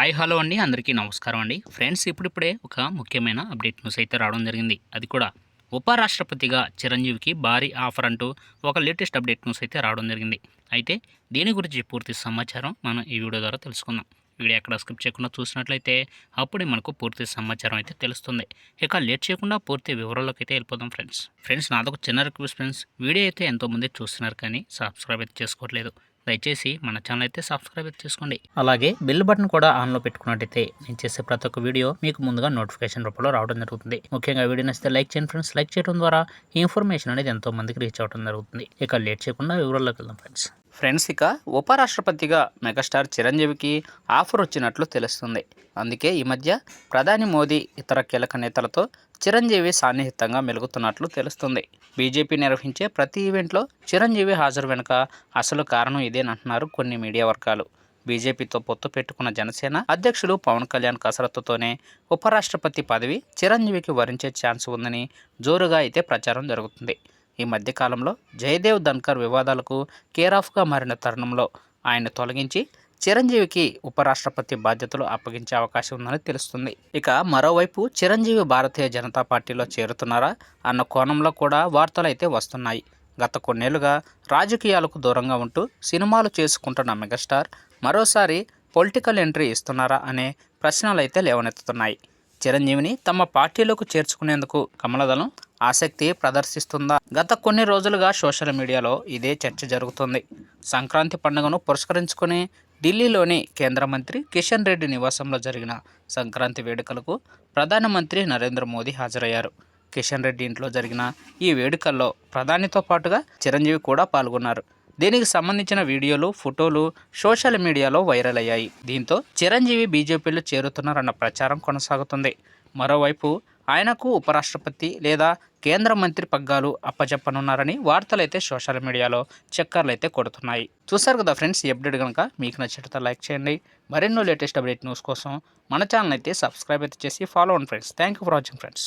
Hi hello అండి. అందరికీ నమస్కారం అండి. ఫ్రెండ్స్ ఇప్పుడిప్పుడే ఒక ముఖ్యమైన అప్డేట్ న్యూస్ అయితే రావడం జరిగింది. అది కూడా ఉపరాష్ట్రపతిగా చిరంజీవికి భారీ ఆఫర్ అంటూ ఒక లేటెస్ట్ అప్డేట్ న్యూస్ అయితే రావడం జరిగింది. అయితే దీని గురించి పూర్తి సమాచారం మనం ఈ వీడియో ద్వారా తెలుసుకుందాం. వీడియో ఎక్కడ స్కిప్ చేయకుండా చూసినట్లయితే అప్పుడే మనకు పూర్తి సమాచారం అయితే తెలుస్తుంది. ఇక లేట్ చేయకుండా పూర్తి వివరాల్లోకి అయితే వెళ్ళిపోదాం ఫ్రెండ్స్. ఫ్రెండ్స్ నాదొక చిన్న రిక్వెస్ట్ ఫ్రెండ్స్. వీడియో అయితే ఎంతోమంది చూస్తున్నారు కానీ సబ్స్క్రైబ్ అయితే చేసుకోవట్లేదు. దయచేసి మన ఛానల్ అయితే సబ్స్క్రైబ్ అయితే చేసుకోండి. అలాగే బెల్ బటన్ కూడా ఆన్లో పెట్టుకున్నట్టయితే నేను చేసే ప్రతి ఒక్క వీడియో మీకు ముందుగా నోటిఫికేషన్ రూపంలో రావడం జరుగుతుంది. ముఖ్యంగా వీడియో నచ్చితే లైక్ చేయండి ఫ్రెండ్స్. లైక్ చేయడం ద్వారా ఇన్ఫర్మేషన్ అనేది ఎంతో మందికి రీచ్ అవడం జరుగుతుంది. ఇక లేట్ చేయకుండా వివరాల్లోకి వెళ్దాం ఫ్రెండ్స్. ఫ్రెండ్స్ ఇక ఉపరాష్ట్రపతిగా మెగాస్టార్ చిరంజీవికి ఆఫర్ వచ్చినట్లు తెలుస్తుంది. అందుకే ఈ మధ్య ప్రధాని మోదీ ఇతర కీలక నేతలతో చిరంజీవి సాన్నిహితంగా మెలుగుతున్నట్లు తెలుస్తుంది. బీజేపీ నిర్వహించే ప్రతి ఈవెంట్లో చిరంజీవి హాజరు వెనుక అసలు కారణం ఇదేనంటున్నారు కొన్ని మీడియా వర్గాలు. బీజేపీతో పొత్తు పెట్టుకున్న జనసేన అధ్యక్షులు పవన్ కళ్యాణ్ కసరత్తుతోనే ఉపరాష్ట్రపతి పదవి చిరంజీవికి వరించే ఛాన్స్ ఉందని జోరుగా అయితే ప్రచారం జరుగుతుంది. ఈ మధ్యకాలంలో జయదేవ్ ధన్కర్ వివాదాలకు కేరాఫ్గా మారిన తరుణంలో ఆయన తొలగించి చిరంజీవికి ఉపరాష్ట్రపతి బాధ్యతలు అప్పగించే అవకాశం ఉందని తెలుస్తుంది. ఇక మరోవైపు చిరంజీవి భారతీయ జనతా పార్టీలో చేరుతున్నారా అన్న కోణంలో కూడా వార్తలు అయితే వస్తున్నాయి. గత కొన్నేళ్ళుగా రాజకీయాలకు దూరంగా ఉంటూ సినిమాలు చేసుకుంటున్న మెగాస్టార్ మరోసారి పొలిటికల్ ఎంట్రీ ఇస్తున్నారా అనే ప్రశ్నలు అయితే లేవనెత్తుతున్నాయి. చిరంజీవిని తమ పార్టీలోకి చేర్చుకునేందుకు కమలదళం ఆసక్తి ప్రదర్శిస్తుందా గత కొన్ని రోజులుగా సోషల్ మీడియాలో ఇదే చర్చ జరుగుతుంది. సంక్రాంతి పండుగను పురస్కరించుకుని ఢిల్లీలోని కేంద్ర మంత్రి కిషన్ రెడ్డి నివాసంలో జరిగిన సంక్రాంతి వేడుకలకు ప్రధానమంత్రి నరేంద్ర మోదీ హాజరయ్యారు. కిషన్ రెడ్డి ఇంట్లో జరిగిన ఈ వేడుకల్లో ప్రధానితో పాటుగా చిరంజీవి కూడా పాల్గొన్నారు. దీనికి సంబంధించిన వీడియోలు ఫోటోలు సోషల్ మీడియాలో వైరల్ అయ్యాయి. దీంతో చిరంజీవి బీజేపీలో చేరుతున్నారన్న ప్రచారం కొనసాగుతుంది. మరోవైపు ఆయనకు ఉపరాష్ట్రపతి లేదా కేంద్ర మంత్రి పగ్గాలు అప్పచెప్పనున్నారని వార్తలైతే సోషల్ మీడియాలో చక్కర్లు అయితే కొడుతున్నాయి. చూసారు కదా ఫ్రెండ్స్ ఈ అప్డేట్ కనుక మీకు నచ్చినట్లయితే లైక్ చేయండి. మరెన్నో లేటెస్ట్ అప్డేట్ న్యూస్ కోసం మన ఛానల్ అయితే సబ్స్క్రైబ్ అయితే చేసి ఫాలో అవ్వండి friends. Thank you for watching friends.